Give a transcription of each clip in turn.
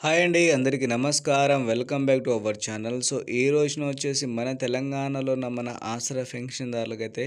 Hi అండి అందరికీ నమస్కారం. Welcome back to our channel. So ఈ రోజున వచ్చేసి మన తెలంగాణలో ఉన్న మన ఆసరా పెన్షన్దారులకైతే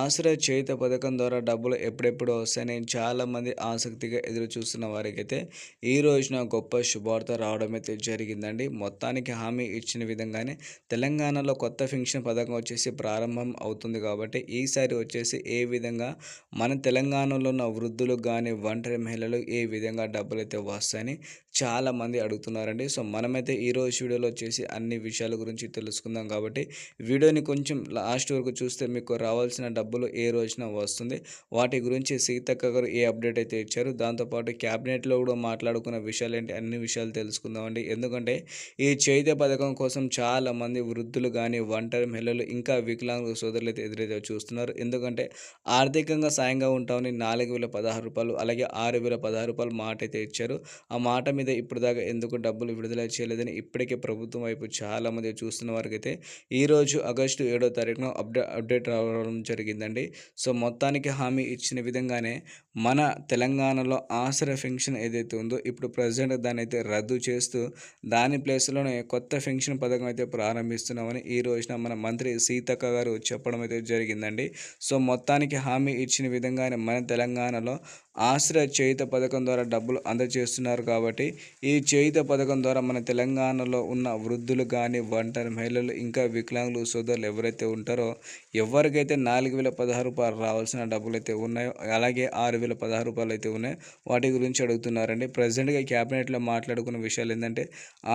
ఆసరా చేత పథకం ద్వారా డబ్బులు ఎప్పుడెప్పుడు వస్తాయని చాలామంది ఆసక్తిగా ఎదురు చూస్తున్న వారికైతే ఈ రోజున గొప్ప శుభార్త రావడం అయితే జరిగిందండి. మొత్తానికి హామీ ఇచ్చిన విధంగానే తెలంగాణలో కొత్త పెన్షన్ పథకం వచ్చేసి ప్రారంభం అవుతుంది కాబట్టి ఈసారి వచ్చేసి ఏ విధంగా మన తెలంగాణలో ఉన్న వృద్ధులకు కానీ ఒంటరి మహిళలు ఏ విధంగా డబ్బులు అయితే వస్తాయని చాలా మంది అడుగుతున్నారండి. సో మనమైతే ఈరోజు వీడియోలో వచ్చేసి అన్ని విషయాల గురించి తెలుసుకుందాం కాబట్టి వీడియోని కొంచెం లాస్ట్ వరకు చూస్తే మీకు రావాల్సిన డబ్బులు ఏ రోజున వస్తుంది వాటి గురించి సీతక్క గారు ఏ అప్డేట్ అయితే ఇచ్చారు దాంతోపాటు క్యాబినెట్లో కూడా మాట్లాడుకున్న విషయాలు ఏంటి అన్ని విషయాలు తెలుసుకుందామండి ఎందుకంటే ఈ చైత్య పథకం కోసం చాలామంది వృద్ధులు కానీ ఒంటరి మహిళలు ఇంకా వికలాంగ సోదరులు అయితే ఎదురైతే చూస్తున్నారు. ఎందుకంటే ఆర్థికంగా సాయంగా ఉంటామని నాలుగు వేల పదహారు రూపాయలు అలాగే ఆరు వేల పదహారు రూపాయలు మాట అయితే ఇచ్చారు. ఆ మాట మీద ఇప్పుడు దాకా ఎందుకు డబ్బులు విడుదల చేయలేదని ఇప్పటికే ప్రభుత్వం వైపు చాలామంది చూస్తున్న వారికైతే ఈరోజు ఆగస్టు ఏడో తారీఖున అప్డే అప్డేట్ రావడం జరిగిందండి. సో మొత్తానికి హామీ ఇచ్చిన విధంగానే మన తెలంగాణలో ఆసరా ఫెన్షన్ ఏదైతే ఉందో ఇప్పుడు ప్రజెంట్ దాన్ని అయితే రద్దు చేస్తూ దాని ప్లేస్లోనే కొత్త ఫెన్షన్ పథకం అయితే ప్రారంభిస్తున్నామని ఈ రోజున మన మంత్రి సీతక్క గారు చెప్పడం అయితే జరిగిందండి. సో మొత్తానికి హామీ ఇచ్చిన విధంగానే మన తెలంగాణలో ఆశ్రయ చేయుత పథకం ద్వారా డబ్బులు అందజేస్తున్నారు కాబట్టి ఈ చేయుత పథకం ద్వారా మన తెలంగాణలో ఉన్న వృద్ధులు కానీ ఒంటరి మహిళలు ఇంకా వికలాంగులు సోదరులు ఎవరైతే ఉంటారో ఎవరికైతే నాలుగు వేల పదహారు రూపాయలు రావాల్సిన డబ్బులు అయితే ఉన్నాయో అలాగే ఆరు వేల పదహారు రూపాయలు అయితే ఉన్నాయో వాటి గురించి అడుగుతున్నారండి. ప్రజెంట్గా క్యాబినెట్లో మాట్లాడుకున్న విషయాలు ఏంటంటే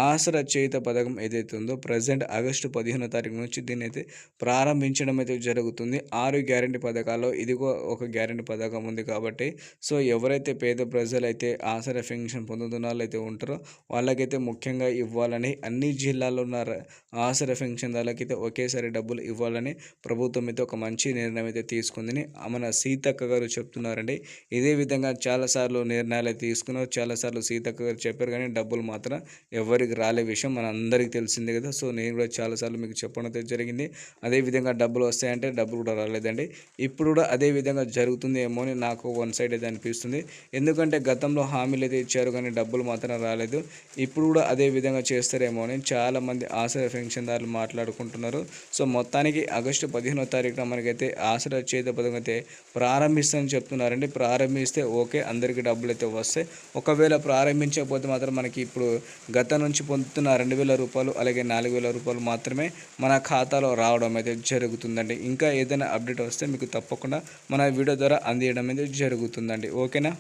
ఆసరా చేయుత పథకం ఏదైతే ఉందో ప్రజెంట్ ఆగస్టు పదిహేనో తారీఖు నుంచి దీన్ని అయితే ప్రారంభించడం అయితే జరుగుతుంది. ఆరు గ్యారంటీ పథకాల్లో ఇదిగో ఒక గ్యారంటీ పథకం ఉంది కాబట్టి సో ఎవరైతే పేద ప్రజలైతే ఆసరా పెన్షన్ పొందుతున్న వాళ్ళైతే ఉంటారో వాళ్ళకైతే ముఖ్యంగా ఇవ్వాలని అన్ని జిల్లాల్లో ఉన్న ఆసరా పెన్షన్దారులకైతే ఒకేసారి డబ్బులు ఇవ్వాలని ప్రభుత్వం అయితే ఒక మంచి నిర్ణయం అయితే తీసుకుందని మన సీతక్క గారు చెప్తున్నారండి. ఇదే విధంగా చాలాసార్లు నిర్ణయాలు అయితే తీసుకున్నారు. చాలాసార్లు సీతక్క గారు చెప్పారు కానీ డబ్బులు మాత్రం ఎవరికి రాలే విషయం. మన అందరికీ తెలిసిందే కదా. సో నేను కూడా చాలాసార్లు మీకు చెప్పడం అయితే జరిగింది. అదేవిధంగా డబ్బులు వస్తాయంటే డబ్బులు కూడా రాలేదండి. ఇప్పుడు కూడా అదే విధంగా జరుగుతుంది ఏమో అని నాకు వన్ సైడ్ అయితే అనిపిస్తుంది ఎందుకంటే గతంలో హామీలు అయితే ఇచ్చారు కానీ డబ్బులు మాత్రం రాలేదు. ఇప్పుడు కూడా అదే విధంగా చేస్తారేమో అని చాలామంది ఆసరా పెన్షన్దారులు మాట్లాడుకుంటున్నారు. సో మొత్తానికి ఆగస్టు పదిహేనో తారీఖున మనకైతే ఆసరా చేత పథకం అయితే ప్రారంభిస్తామని చెప్తున్నారండి. ప్రారంభిస్తే ఓకే అందరికీ డబ్బులు అయితే వస్తాయి. ఒకవేళ ప్రారంభించకపోతే మాత్రం మనకి ఇప్పుడు గత నుంచి పొందుతున్న రెండు వేల రూపాయలు అలాగే నాలుగు వేల రూపాయలు మాత్రమే మన ఖాతాలో రావడం అయితే జరుగుతుందండి. ఇంకా ఏదైనా అప్డేట్ వస్తే మీకు తప్పకుండా మన వీడియో ద్వారా అందియడం అయితే జరుగుతుందండి. ఓకేనా?